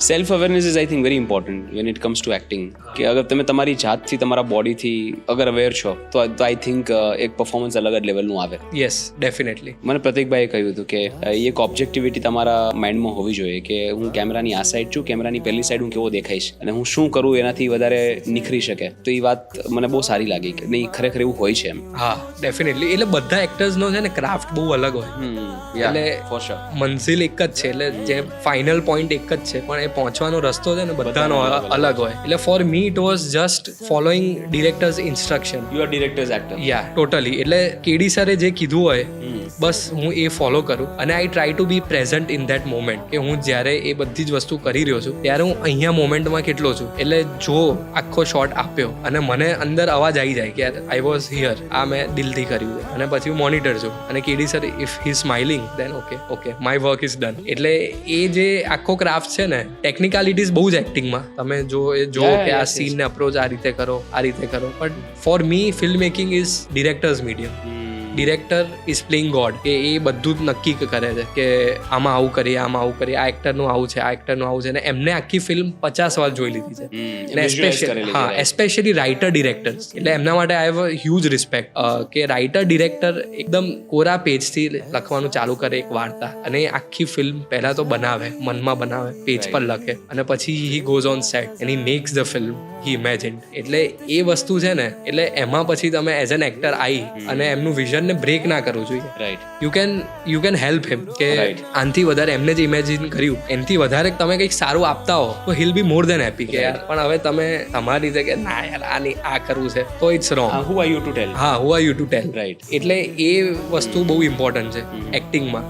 Self awareness is I think very important when it comes to acting કે અગર તમે તમારી જાતથી તમારા બોડીથી અગર અવેર છો તો આઈ થિંક એક પરફોર્મન્સ અલગ જ લેવલનું આવે. યસ ડેફિનેટલી મને પ્રતિકભાઈએ કહ્યું હતું કે એક ઓબ્જેક્ટિવિટી તમારા માઇન્ડમાં હોવી જોઈએ કે હું કેમેરાની આ સાઈડ છું કેમેરાની પહેલી સાઈડ હું કેવો દેખાઈશ અને હું શું કરું એનાથી વધારે નિખરી શકે તો એ વાત મને બહુ સારી લાગી કે નહીં ખરેખર એવું હોય છે એમ હા ડેફિનેટલી એટલે બધા એક્ટર્સનો છે ને ક્રાફ્ટ બહુ અલગ હોય એટલે એટલે- મંઝિલ એક જ છે એટલે જે ફાઇનલ પોઈન્ટ એક જ છે પણ એ પહોંચવાનો રસ્તો છે ને બધાનો અલગ હોય. એટલે for me it was just following director's instruction you are director's actor yeah totally એટલે કેડી સરે જે કીધું હોય બસ હું એ ફોલો કરું અને I try to be present in that moment કે હું જ્યારે એ બધી જ વસ્તુ કરી રહ્યો છું ત્યારે હું અહીંયા મોમેન્ટમાં કેટલો છું? એટલે જો આખો શોટ આપ્યો અને મને અંદર અવાજ આવી જાય કે આઈ વોઝ હિયર આ મેં દિલથી કર્યું છે. અને પછી હું મોનિટર છું અને KD sir if he smiling then okay okay my work is done એટલે એ જે આખો ક્રાફ્ટ છે ને ટેકનિકાલિટીઝ બહુ જ એક્ટિંગમાં તમે જો એ જો કે આ. સીનને અપ્રોચ આ રીતે કરો આ રીતે કરો. But for me film making is director's medium director is playing god કે એ બધું જ નક્કી કરે છે કે આમાં આવું કરીએ આમાં આવું કરીએ આ એક્ટરનું આવું છે આ એક્ટરનું આવું છે. અને એમને આખી ફિલ્મ પચાસ વાર જોઈ લીધી છે. અને especially- હા એસ્પેશિયલી રાઇટર ડિરેક્ટર એટલે એમના માટે આઈ હેવ હ્યુજ રિસ્પેક્ટ કે રાઇટર ડિરેક્ટર એકદમ કોરા પેજથી લખવાનું ચાલુ કરે એક વાર્તા. અને આખી ફિલ્મ પહેલાં તો બનાવે મનમાં બનાવે પેજ પર લખે. અને પછી he goes on set and he makes the film he imagine એટલે એ વસ્તુ છે ને એટલે એમાં પછી તમે એઝ એન એક્ટર આવી અને એમનું વિઝનને બ્રેક ના કરવું જોઈએ right you can you can help him કે આનથી વધારે એમને જે ઇમેજિન કર્યું. એનથી વધારે તમે કંઈક સારું આપતા હો તો he'll be more than happy કે યાર પણ હવે તમે તમારી રીતે કે ના યાર આની આ કરવું છે તો it's wrong who are you to tell હા who are you to tell right એટલે એ વસ્તુ બહુ ઇમ્પોર્ટન્ટ છે એક્ટિંગમાં